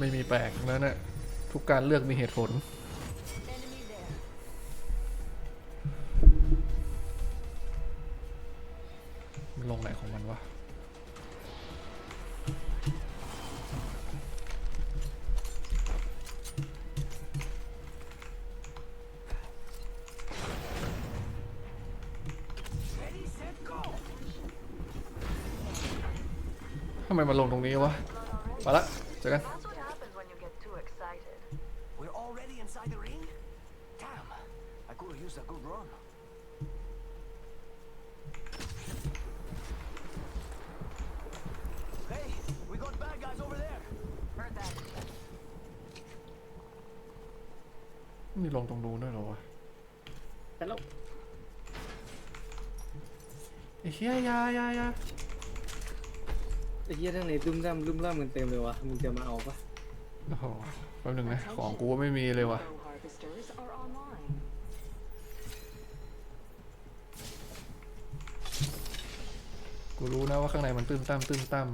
ไม่มีแปลกแล้วนะทุกการเลือกมีเหตุผล มันลงไหนของมันวะ ทำไมมันลงตรงนี้วะมาละ เจอกัน I could have used a good run. Hey, we got bad guys over there. Heard that. มีลงตรงนู้นด้วยเหรอวะแต่แล้วไอ้เหี้ยอยาอยาอยาไอ้เหี้ยทั้งในดุ้มด้ามดุ้มด้ามกันเต็มเลยวะมึงจะมาเอาปะโอ้โหแป๊บหนึงนะของกูไม่มีเลยวะ Bow harvesters are online. กูรู้นะว่าข้างในมันตื้มตั้มตื้มตั้ม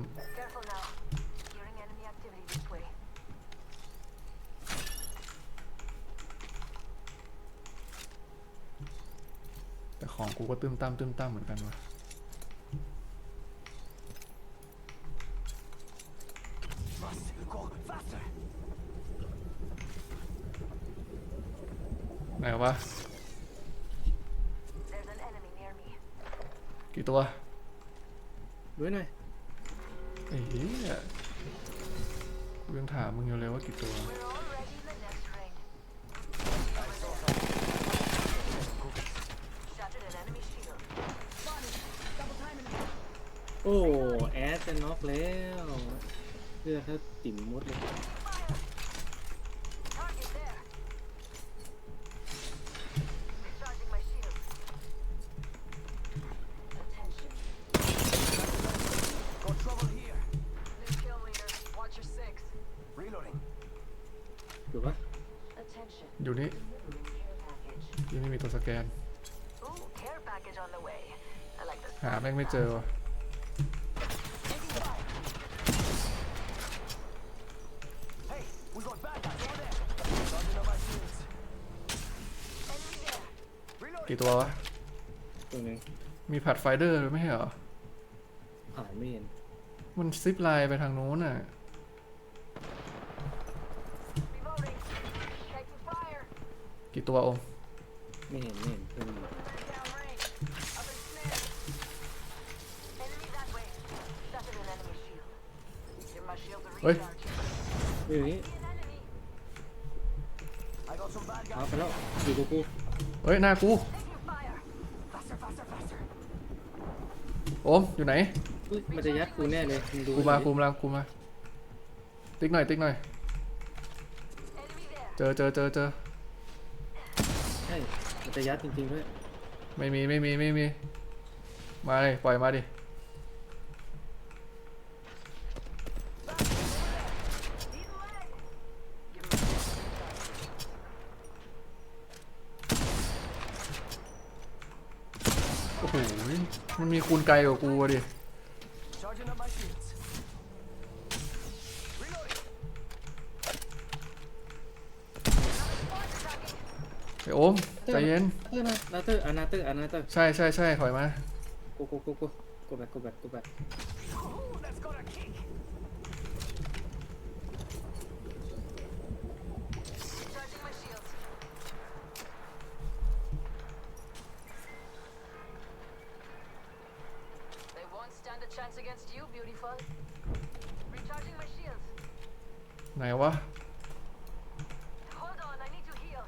แต่ของกูก็ตื้มตั้มตื้มตั้มเหมือนกันว่ะไหนวะกี่ตัว ด้วยหน่อยไอ้เหี้ยกูยังถามมึงอยู่เลยว่ากี่ตัว We're already in the next ring. Shattered an enemy shield. โอ้ แอดจะน็อกแล้วเพื่อถ้าติ่มมดเลย เจอวะ Hey, we got bad guys over there. Charging on my shields. Enemy there. Reloading. กี่ตัววะ ตัวหนึ่งมีผัดไฟเดอร์ด้วยไม่ใช่เหรอผ่านไม่เห็นมันซิปไลน์ไปทางนู้นน่ะ Reloading. Taking fire. กี่ตัวอม ไม่เห็นไม่เห็น Give my shield a Oi. recharge. เรื่องนี้ See an enemy. I got some bad เอา guys. ไปแล้วอยู่กับกูเฮ้ยหน้ากู Taking fire. Faster, faster, faster. โอมอยู่ไหนอุ๊ยมันจะยัดกูแน่เลยมึงดูกูมาให้กูดีมากูมาติ๊กหน่อยติ๊กหน่อย Enemy there. เจอเจอเจอเจอใช่มันจะยัดจริงๆด้วยไม่มีไม่มีไม่มีมาเลยปล่อยมาดิ Need a leg. Give me โอ้โห มันมีคูณไกลกว่ากูอะดิ Charging up my shields. Reloading. ไอโอมใจเย็นเตอร์นะนาเตอร์อานาเตอร์อานาเตอร์ใช่ใช่ใช่ถอยมา กูกูกูกูกูแบกกูแบกกูแบก ไหนวะ Hold on, I need to heal.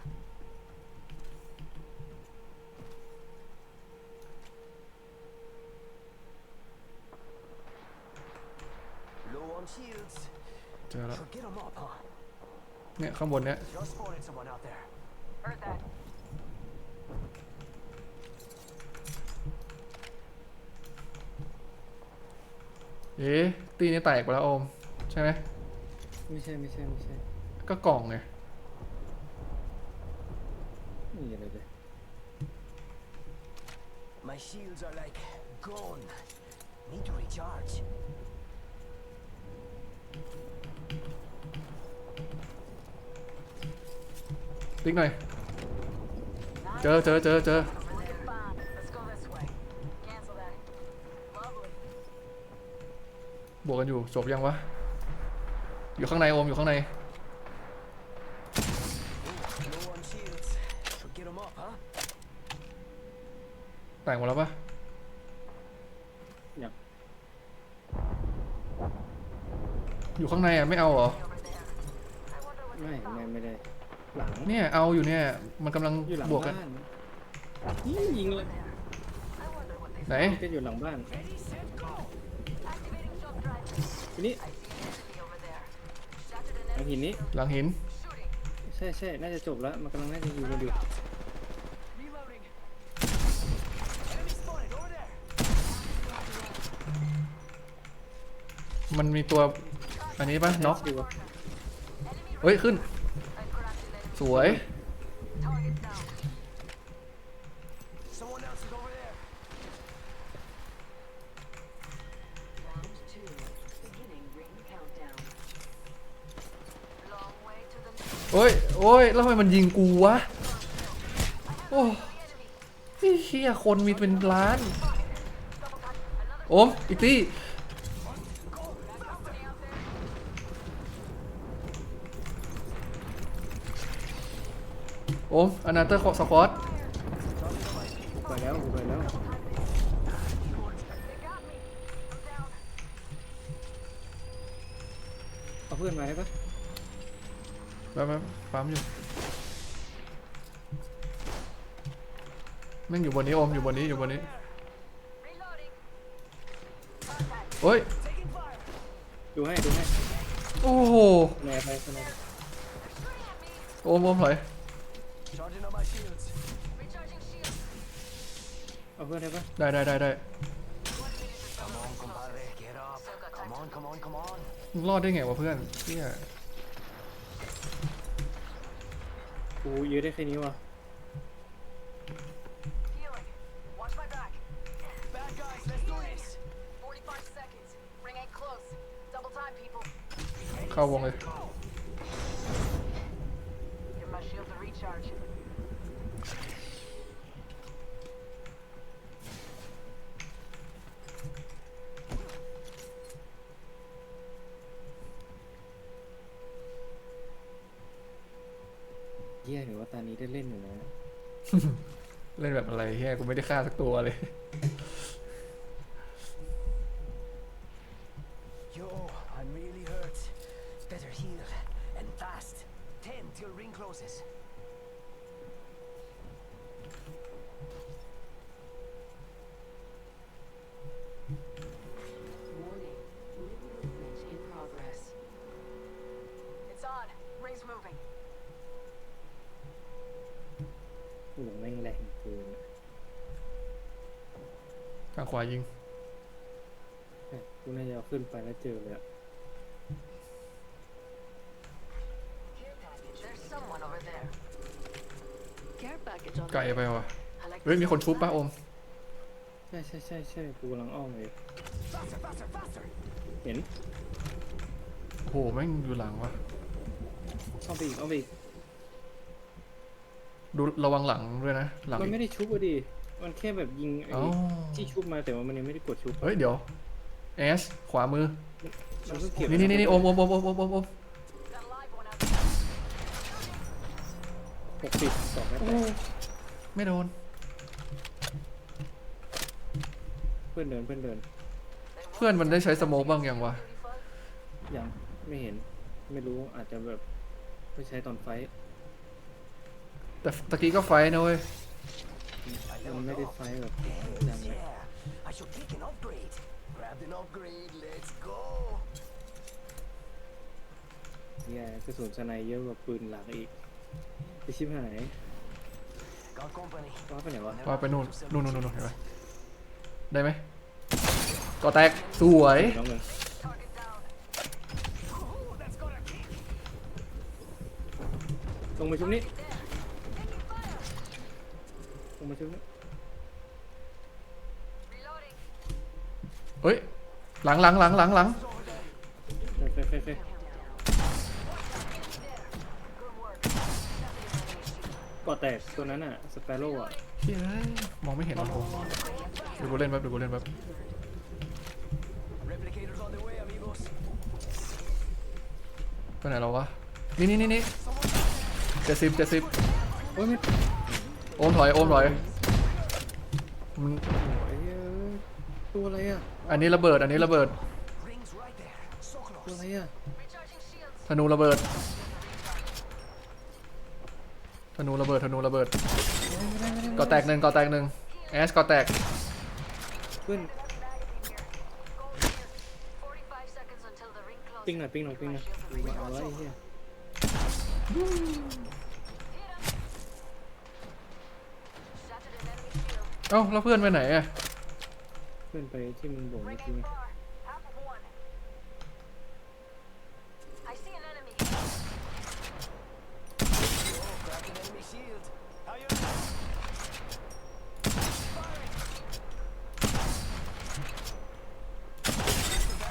Low on shields. เจอแล้ว Should get them up, huh? เนี่ยข้างบนเนี้ย เอ๊ะตีนี่แตกไปแล้วโอม ใช่ไหมไม่ใช่ไม่ใช่ไม่ใช่ก็กล่องไงไม่มีอะไรเลย My shields are like gone. Need to recharge. ติ๊กหน่อย เจอเจอเจอเจอ อยู่จบยังวะ อยู่ข้างในโอมอยู่ข้างใน Low on shields. But get 'em up, huh? แต่งหมดแล้วปะอยากอยู่ข้างในอะ ไม่เอาเหรอ Over there. I wonder what ไม่ไม่ไม่ได้ หลังเนี่ยเอาอยู่เนี่ย มันกำลังอยู่หลังบวกกัน บ้านนี่ยิงเลย I wonder what they ไหนก็อยู่หลังบ้าน ทีนี้ I see an enemy over there. Shattered an หลัง enemy หินนี้หลังหิน shooting. ใช่ใช่น่าจะจบแล้ว มันกำลังน่าจะยิงกันอยู่ Reloading. Enemy spotted over there. มันมีตัว อันนี้ปะน็อกดีวะ Enemy เฮ้ย ขึ้น I cracked an enemy. สวย โอ้ยโอ้ยแล้วทำไมมันยิงกูวะ โอ้ enemy. นี่เฮียคนมีเป็นล้าน โอม อีกทีโอมอนาเตอร์สควอตไปแล้วไปแล้วเอาเพื่อนมาได้ปะ แบบแบบปั๊มอยู่แม่งอยู่บนนี้โอมอยู่บนนี้อยู่บนนี้ Reloading. โอ้ย Taking fire. ดูให้ดูให้โอ้โหแนไปสแนปโอมโอมถอย Charging on my shields. Recharging shield. เอาเพื่อนได้ปะได้ได้ได้ได้ Come on, compadre. Get up. Come on, come on, come on. มึงรอดได้ไงวะเพื่อนเฮีย กูยื้อได้แค่นี้วะ Healing. Watch my back. Bad guys, let's do this. 45 seconds. Ring ain't close. Double time, people. เข้าวงเลย ได้เล่นอยู่นะเล่นแบบอะไรเฮียกูไม่ได้ฆ่าสักตัวเลย Yo, I'm really hurt. Better heal. And fast. Ten till ring closes. ทางขวายิง เนี่ยกูน่าจะเอาขึ้นไปแล้วเจอเลยอะ Care package. There's someone over there. Care package on ไกลไปวะ I like เฮ้ยมีคนชุบป่ะโอม ใช่ใช่ใช่ใช่กูกำลังอ้อมเลย Faster, faster, faster. เห็นโอ้โหแม่งอยู่หลังวะอ้อมไปอีกอ้อมไปอีกดูระวังหลังด้วยนะ หลังมันไม่ได้ชุบอะดิ มันแค่แบบยิงไอ้อ๋อที่ชุบมาแต่ว่ามันยังไม่ได้กดชุบเฮ้ยเดี๋ยวแอสขวามือ มันเพิ่งเก็บนี่นี่นี่นี่โอมโอมโอมโอมโอมโอมโอม Got a live one out there. หกสิบสองนัดโอ้แตโหกไม่โดน เพื่อนเดินเพื่อนเดินเพื่อนมันได้ใช้สโมกบ้างยังวะ ยังไม่เห็น ไม่รู้อาจจะแบบไปใช้ตอนไฟท์แต่ตะกี้ก็ไฟท์นะเว้ย I มัน leveled ไม่ได้ up. ไฟท์แบบจัง Hells เลย yeah. I should take an upgrade. Grabbed an upgrade. Let's go. แย่กระสุนสไนเยอะกว่าปืนหลักอีกไปชิบหาย Got company. ว่าไปไหนวะว่าไปนู่นนู่นนู่นนู่นเห็นไหมได้ไหมก็แตกสวยน้องเลย Target down. Ooh, that's got a kick. ลงมาชุบนี้ มาชุบนี้ Reloading. เฮ้ย หลังหลังหลังหลังหลังไปไปไปไป There. Good work. Nothing is enemy ก่อแตกตัวนั้นอะ สเปโร่อะเฮ้ยมองไม่เห็นหรอกผมเดี๋ยวกูเล่นแป๊บเดี๋ยวกูเล่นแป๊บ Replicators on the way, amigos. ไปไหนเราวะ นี่นี่นี่นี่เจ็ดสิบเจ็ดสิบโอ้ยไม่ โอมถอยโอมถอยมันโอ้ยเอ้ยตัวอะไรอะอันนี้ระเบิด อันนี้ระเบิด Rings right there. So ตัว close. อะไรอะ Recharging shields. ธนูระเบิด ธนูระเบิด ธนูระเบิดก่อแตกหนึ่งก่อแตกหนึ่งแอสก่อแตกเพื่อน45 seconds until the ring closes. ปิ้งหน่อยปิ้งหน่อยปิ้งหน่อยมาเอาไว้ไอ้เหี้ย เอ้าแล้วเพื่อนไปไหนอะเพื่อนไปที่มันบ่งเมื่อ Ring กี้ ain't ไง far. Half of one. I see an enemy. Oh, cracking enemy shield. How you?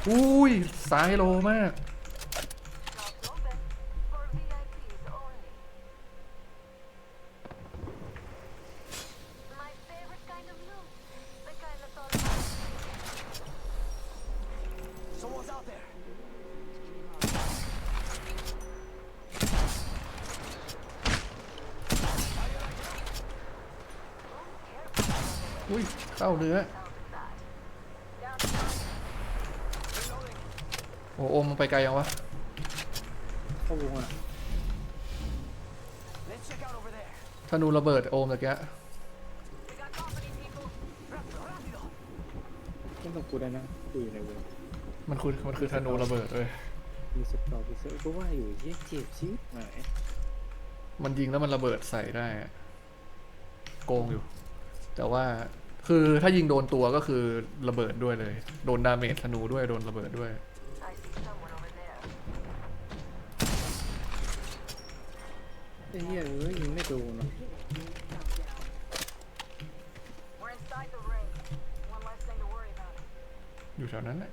อุ้ยซ้ายโลมาก อุ้ยเข้าเนื้อโอ้โอมมึงไปไกลยังวะเข้าวงอะ Let's check out over there. ธนูระเบิดโอมตะกี้ We got company, people. Rápido, rápido. ไม่ต้องกูได้นะกูอยู่ในวงมันคือมันคือธนูระเบิดเลยมีสตอร์พิเซอร์ก็ว่าอยู่เหี้ยเจ็บชิบหายมันยิงแล้วมันระเบิดใส่ได้อะโกงอยู่ แต่ว่าคือถ้ายิงโดนตัวก็คือระเบิดด้วยเลย โดนดาเมจธนูด้วยโดนระเบิดด้วย I see someone over there. ไอ้เหี้ยเอ้ยยิงไม่โดนหรอก We're inside the ring. One less thing to worry about. อยู่แถวนั้นแหละ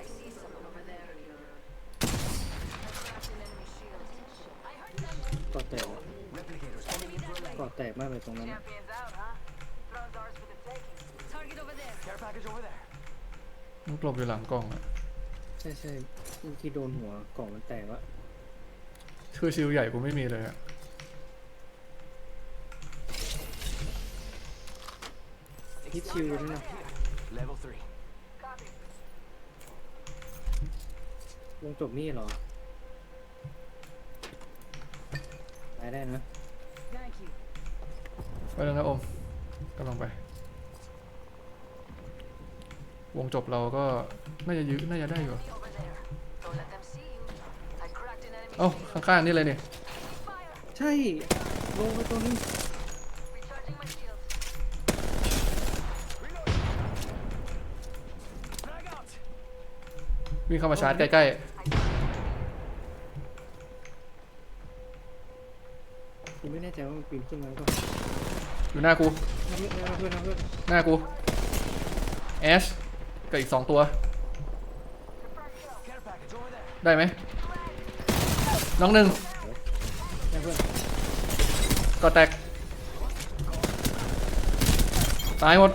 I see someone over there. I cracked an enemy shield. I heard them. ก่อแตกอะ Replicators coming in for a leg. ก่อแตก มากเลยตรงนั้นอะ Champions out, huh? Throne's ours for the taking. Target over there. Care package over there. มันกลบอยู่หลังกล้องอะใช่ใช่เมื่อกี้โดนหัวกล่องมันแตกวะคือชิลใหญ่กูไม่มีเลยอะฮิตชิลนั่นนะ Level three. Copy. วงจบนี่เหรอตายได้นะ Thank you. ไปแล้วนะโอมกำลังไป วงจบเราก็น่าจะยื้อน่าจะได้อยู่ Enemy over there. Don't let them see you. I cracked an enemy เอ้า shield. ข้างๆนี่เลยนี่ Fire. ใช่ ลงไปตัวนึง Recharging my shields. Reload. Frag out. วิ่งเข้ามาชาร์จใกล้กูไม่แน่ใจว่ามันปีนขึ้นมาหรือเปล่าๆ อยู่หน้ากู เพื่อนเพื่อนหน้ากูแอชกับอีกสองตัว ได้ไหมน้องหนึ่งเพื่อนก็แตกตายหมด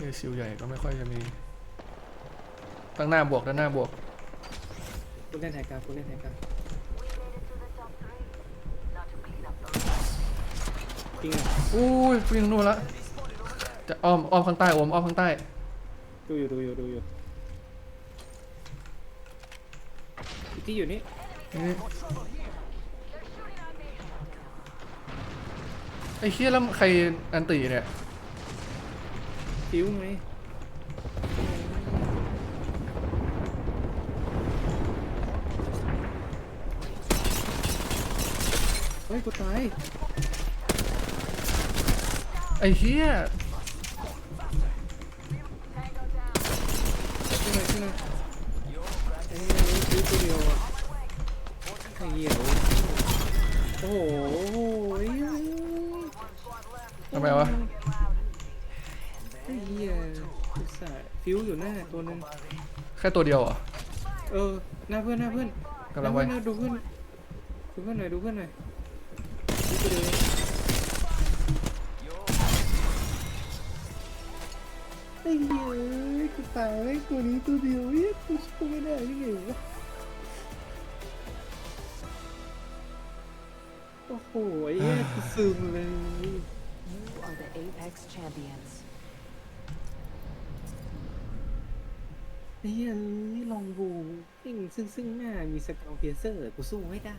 เยซิลใหญ่ก็ไม่ค่อยจะมี ตั้งหน้าบวกด้านหน้าบวกกูเล่นไทยการกูเล่นไทยการ We made it to the top three. Not to clean up the ปิ้งอะอุ้ยวิ่งนู่นละจะอ้อมอ้อมข้างใต้โอมอ้อมข้างใต้ดูอยู่ดูอยู่ดูอยู่อีกที่อยู่นี่นี่ More trouble here. They're shooting at me. ไอ้เคี้ยแล้วใครอันตีเนี่ย ฟิวไงเฮ้ยกูตายไอ้เหี้ยขึ้นเลยขึ้นเลยไอ้เหี้ยซื้อตัวเดียวอะไอ้เหี้ยโอ้โหเหี้ย ทำไมวะ ไอ้เหี้ยอุตส่าห์ ฟิวอยู่หน้าตัวหนึงแค่ตัวเดียวเหรอเออหน้าเพื่อนหน้าเพื่อนกำลังไปหน้าเพื่อนดูเพื่อนดูเพื่อนหน่อยดูเพื่อนหน่อยดูตัวเดียวไอ้เหี้ยกูตายแล้วตัวนี้ตัวเดียวเฮ้ยกูสู้ไม่ได้ยังไงวะโอ้โหไอ้เหี้ยกูซึมเลย You are the Apex champions. ไอ้เหี้ยลองบูยิ่งซึ่งซึ่งหน้ามีสกาวเพียเซอร์กูสู้ไม่ได้